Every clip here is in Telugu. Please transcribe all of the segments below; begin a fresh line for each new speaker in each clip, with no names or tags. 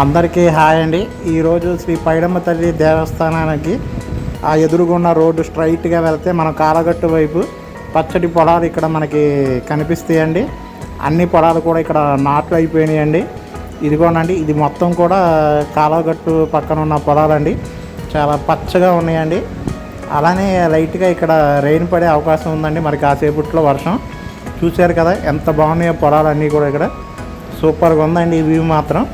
అందరికీ హాయ్ అండి. ఈరోజు శ్రీ పైడమ్మ తల్లి దేవస్థానానికి ఆ ఎదురుగున్న రోడ్డు స్ట్రైట్గా వెళ్తే మనం కాలగట్టు వైపు పచ్చడి పొలాలు ఇక్కడ మనకి కనిపిస్తాయండి. అన్ని పొలాలు కూడా ఇక్కడ నాట్లు అయిపోయినాయండి. ఇదిగోనండి ఇది మొత్తం కూడా కాలగట్టు పక్కన ఉన్న పొలాలండి. చాలా పచ్చగా ఉన్నాయండి. అలానే లైట్గా ఇక్కడ రెయిన్ పడే అవకాశం ఉందండి. మరి కాసేపట్లో వర్షం. చూశారు కదా ఎంత బాగున్నాయో పొలాలన్నీ కూడా ఇక్కడ. సూపర్గా ఉందండి ఈ వ్యూ మాత్రం.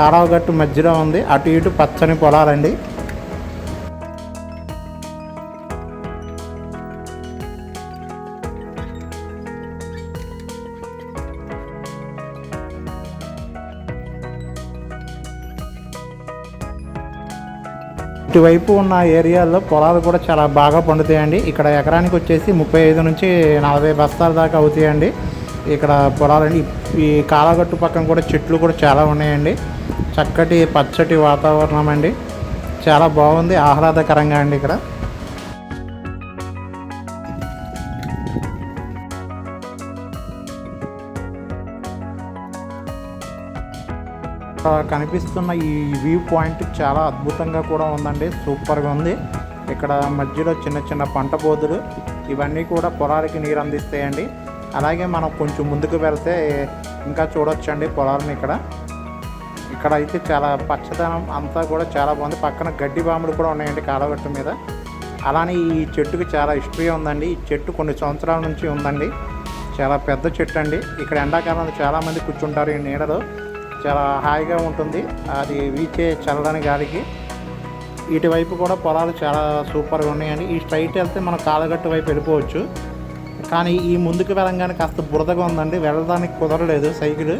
తాడవగట్టు మధ్యలో ఉంది. అటు ఇటు పచ్చని పొలాలండి. ఇటువైపు ఉన్న ఏరియాల్లో పొలాలు కూడా చాలా బాగా పండుతాయండి. ఇక్కడ ఎకరానికి వచ్చేసి ముప్పై ఐదు నుంచి నలభై బస్తాల దాకా అవుతాయండి. ఇక్కడ పొలాలండి ఈ కాలగట్టు పక్కన కూడా చెట్లు కూడా చాలా ఉన్నాయండి. చక్కటి పచ్చటి వాతావరణం అండి. చాలా బాగుంది. ఆహ్లాదకరంగా అండి ఇక్కడ. కనిపిస్తున్న ఈ వ్యూ పాయింట్ చాలా అద్భుతంగా కూడా ఉందండి. సూపర్గా ఉంది. ఇక్కడ మధ్యలో చిన్న చిన్న పంట బోధులు ఇవన్నీ కూడా పొలాలకి నీరు అందిస్తాయండి. అలాగే మనం కొంచెం ముందుకు వెళ్తే ఇంకా చూడొచ్చండి పొలాలను ఇక్కడ. ఇక్కడ అయితే చాలా పచ్చదనం అంతా కూడా చాలా బాగుంది. పక్కన గడ్డి బాంబులు కూడా ఉన్నాయండి కాలగట్టు మీద. అలానే ఈ చెట్టుకి చాలా హిస్టరీ ఉందండి. ఈ చెట్టు కొన్ని సంవత్సరాల నుంచి ఉందండి. చాలా పెద్ద చెట్టు అండి. ఇక్కడ ఎండాకాలంలో చాలామంది కూర్చుంటారు ఈ నీడలో. చాలా హాయిగా ఉంటుంది. అది వీచే చల్లని గాలికి. ఇటువైపు కూడా పొలాలు చాలా సూపర్గా ఉన్నాయండి. ఈ స్ట్రైట్ వెళ్తే మనం కాలగట్టు వైపు వెళ్ళిపోవచ్చు. కానీ ఈ ముందుకు వెళ్ళంగానే కాస్త బురదగా ఉందండి. వెళ్ళడానికి కుదరలేదు సైకిల్.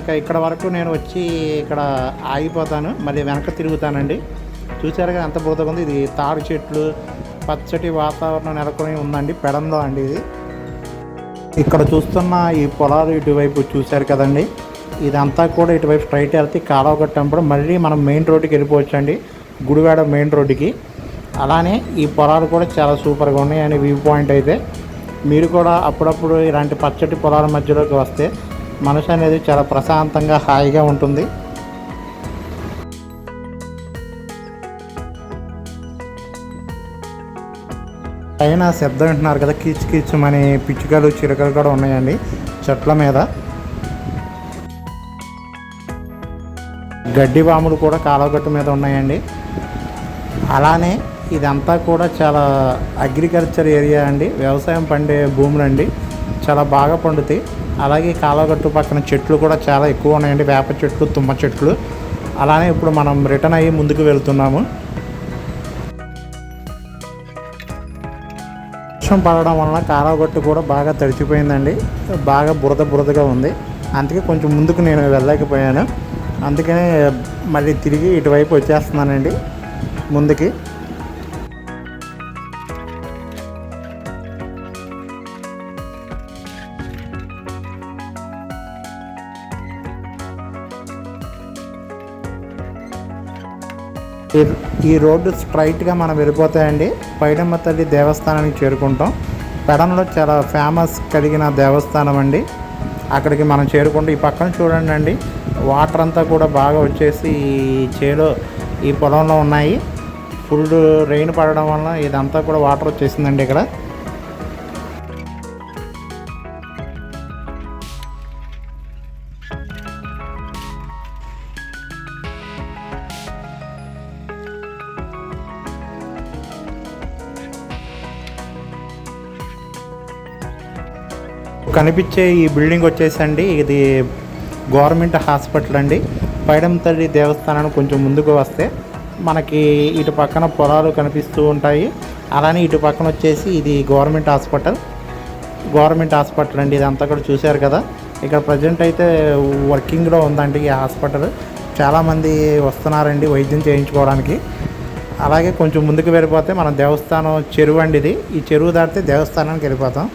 ఇక ఇక్కడ వరకు నేను వచ్చి ఇక్కడ ఆగిపోతాను మళ్ళీ వెనక తిరుగుతానండి. చూసారుగా ఎంత బురదగా ఉంది. ఇది తాడు చెట్లు పచ్చటి వాతావరణం నెలకొని ఉందండి పెడంలో అండి ఇది. ఇక్కడ చూస్తున్న ఈ పొలాలు ఇటువైపు చూశారు కదండి. ఇదంతా కూడా ఇటువైపు స్ట్రైట్ వెళ్తే కాలువ కట్టినప్పుడు మళ్ళీ మనం మెయిన్ రోడ్డుకి వెళ్ళిపోవచ్చు అండి గుడివాడ మెయిన్ రోడ్డుకి. అలానే ఈ పొలాలు కూడా చాలా సూపర్గా ఉన్నాయి అని వ్యూ పాయింట్ అయితే. మీరు కూడా అప్పుడప్పుడు ఇలాంటి పచ్చటి పొలాల మధ్యలోకి వస్తే మనసు అనేది చాలా ప్రశాంతంగా హాయిగా ఉంటుంది. పైన శబ్దం వింటున్నారు కదా కీచు కీచుమని పిచ్చుకలు చిరకలు కూడా ఉన్నాయండి చెట్ల మీద. గడ్డి వాములు కూడా కాలగట్టు మీద ఉన్నాయండి. అలానే ఇదంతా కూడా చాలా అగ్రికల్చర్ ఏరియా అండి. వ్యవసాయం పండే భూములు అండి చాలా బాగా పండుతాయి. అలాగే కాలగట్టు పక్కన చెట్లు కూడా చాలా ఎక్కువ ఉన్నాయండి. వేప చెట్లు తుమ్మ చెట్లు. అలానే ఇప్పుడు మనం రిటర్న్ అయ్యి ముందుకు వెళ్తున్నాము. వర్షం పడడం వలన కాలగట్టు కూడా బాగా తడిచిపోయిందండి. బాగా బురద బురదగా ఉంది. అందుకే కొంచెం ముందుకు నేను వెళ్ళలేకపోయాను. అందుకనే మళ్ళీ తిరిగి ఇటువైపు వచ్చేస్తున్నానండి. ముందుకి. ఈ- ఈ రోడ్డు స్ట్రైట్గా మనం వెళ్ళిపోతాయండి. పైడమ్మ తల్లి దేవస్థానానికి చేరుకుంటాం. పెడంలో చాలా ఫేమస్ కలిగిన దేవస్థానం అండి. అక్కడికి మనం చేరుకుంటాం ఈ పక్కన చూడండి అండి. వాటర్ అంతా కూడా బాగా వచ్చేసి ఈ చేలో ఈ పొలంలో ఉన్నాయి. ఫుల్ రెయిన్ పడడం వల్ల ఇదంతా కూడా వాటర్ వచ్చేసిందండి ఇక్కడ. కనిపించే ఈ బిల్డింగ్ వచ్చేసండి. ఇది గవర్నమెంట్ హాస్పిటల్ అండి. పైడం తల్లి దేవస్థానానికి కొంచెం ముందుకు వస్తే మనకి ఇటు పక్కన పొలాలు కనిపిస్తూ ఉంటాయి. అలానే ఇటు పక్కన వచ్చేసి ఇది గవర్నమెంట్ హాస్పిటల్. గవర్నమెంట్ హాస్పిటల్ అండి. ఇదంతా కూడా చూశారు కదా. ఇక్కడ ప్రజెంట్ అయితే వర్కింగ్లో ఉందండి ఈ హాస్పిటల్. చాలామంది వస్తున్నారండి వైద్యం చేయించుకోవడానికి. అలాగే కొంచెం ముందుకు వెళ్ళిపోతే మనం దేవస్థానం చెరువు అండి ఇది. ఈ చెరువు దాటితే దేవస్థానానికి వెళ్ళిపోతాం.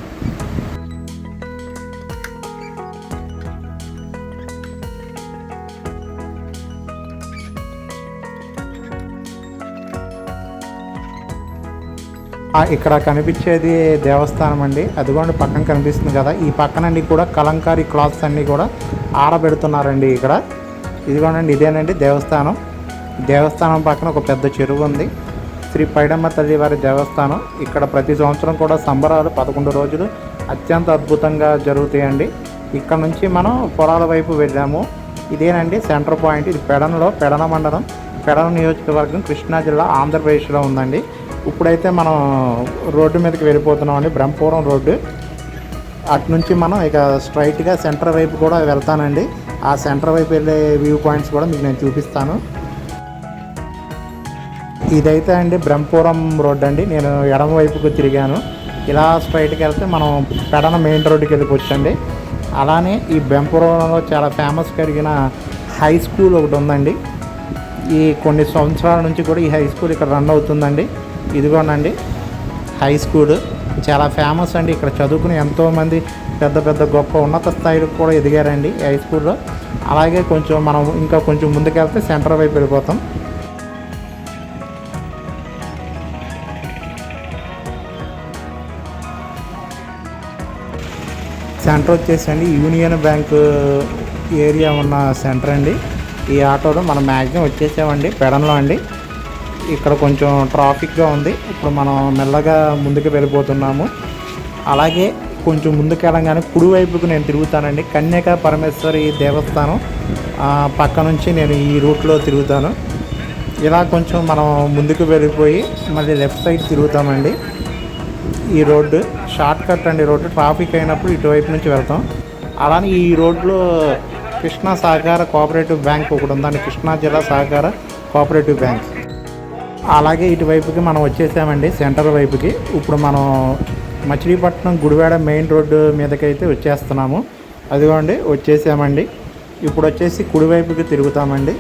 ఇక్కడ కనిపించేది దేవస్థానం అండి. అదిగోండి పక్కన కనిపిస్తుంది కదా. ఈ పక్కనండి కూడా కలంకారీ క్లాత్స్ అన్నీ కూడా ఆరబెడుతున్నారండి ఇక్కడ. ఇదిగోనండి ఇదేనండి దేవస్థానం. దేవస్థానం పక్కన ఒక పెద్ద చెరువు ఉంది. శ్రీ పైడమ్మ తల్లి వారి దేవస్థానం. ఇక్కడ ప్రతి సంవత్సరం కూడా సంబరాలు పదకొండు రోజులు అత్యంత అద్భుతంగా జరుగుతాయండి. ఇక్కడ నుంచి మనం పొలాల వైపు వెళ్ళాము. ఇదేనండి సెంటర్ పాయింట్. ఇది పెడనలో పెడన మండలం. పెడన నియోజకవర్గం కృష్ణా జిల్లా ఆంధ్రప్రదేశ్లో ఉందండి. ఇప్పుడైతే మనం రోడ్డు మీదకి వెళ్ళిపోతున్నామండి బ్రహ్మపురం రోడ్డు. అటు నుంచి మనం ఇక స్ట్రైట్గా సెంటర్ వైపు కూడా వెళ్తానండి. ఆ సెంటర్ వైపు వెళ్ళే వ్యూ పాయింట్స్ కూడా మీకు నేను చూపిస్తాను. ఇదైతే అండి బ్రహ్మపురం రోడ్ అండి. నేను ఎడమ వైపుకు తిరిగాను. ఇలా స్ట్రైట్కి వెళ్తే మనం పెడన మెయిన్ రోడ్డుకి వెళ్ళిపోవచ్చండి అలానే ఈ బ్రహ్మపురంలో చాలా ఫేమస్ కలిగిన హై స్కూల్ ఒకటి ఉందండి. ఈ కొన్ని సంవత్సరాల నుంచి కూడా ఈ హై స్కూల్ ఇక్కడ రన్ అవుతుందండి. ఇదిగోనండి హై స్కూల్ చాలా ఫేమస్ అండి. ఇక్కడ చదువుకుని ఎంతోమంది పెద్ద పెద్ద గొప్ప ఉన్నత స్థాయిలకు కూడా ఎదిగారండి హై స్కూల్లో అలాగే కొంచెం మనం ఇంకా కొంచెం ముందుకెళ్తే సెంటర్ వైపు వెళ్ళిపోతాం. సెంటర్ వచ్చేసండి. యూనియన్ బ్యాంక్ ఏరియా ఉన్న సెంటర్ అండి. ఈ ఆటోలో మనం మ్యాక్సిమం వచ్చేసామండి. పెడంలో అండి. ఇక్కడ కొంచెం ట్రాఫిక్గా ఉంది. ఇప్పుడు మనం మెల్లగా ముందుకు వెళ్ళిపోతున్నాము. అలాగే కొంచెం ముందుకు వెళ్ళగానే కుడివైపుకు నేను తిరుగుతానండి. కన్యక పరమేశ్వరి దేవస్థానం పక్క నుంచి నేను ఈ రూట్లో తిరుగుతాను. ఇలా కొంచెం మనం ముందుకు వెళ్ళిపోయి మళ్ళీ లెఫ్ట్ సైడ్ తిరుగుతామండి. ఈ రోడ్డు షార్ట్ కట్ అండి రోడ్డు. ట్రాఫిక్ అయినప్పుడు ఇటువైపు నుంచి వెళ్తాం. అలానే ఈ రోడ్లో కృష్ణా సహకార కోఆపరేటివ్ బ్యాంక్ ఒకటి ఉందండి కృష్ణా జిల్లా సహకార కోఆపరేటివ్ బ్యాంక్. అలాగే ఇటువైపుకి మనం వచ్చేసామండి సెంటర్ వైపుకి. ఇప్పుడు మనం మచిలీపట్నం గుడివాడ మెయిన్ రోడ్డు మీదకైతే వచ్చేస్తున్నాము. అదిగోండి వచ్చేసామండి. ఇప్పుడు వచ్చేసి కుడివైపుకి తిరుగుతామండి.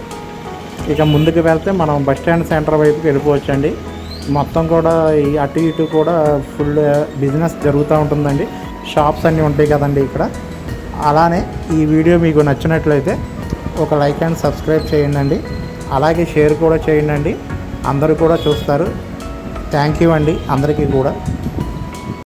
ఇక ముందుకు వెళ్తే మనం బస్ స్టాండ్ సెంటర్ వైపుకి వెళ్ళిపోవచ్చండి. మొత్తం కూడా ఈ అటు ఇటు కూడా ఫుల్ బిజినెస్ జరుగుతూ ఉంటుందండి. షాప్స్ అన్నీ ఉంటాయి కదండి ఇక్కడ. అలానే ఈ వీడియో మీకు నచ్చినట్లయితే ఒక లైక్ అండ్ సబ్స్క్రైబ్ చేయండి. అలాగే షేర్ కూడా చేయండి. అందరూ కూడా చూస్తారు. థ్యాంక్ యూ అండి అందరికీ కూడా.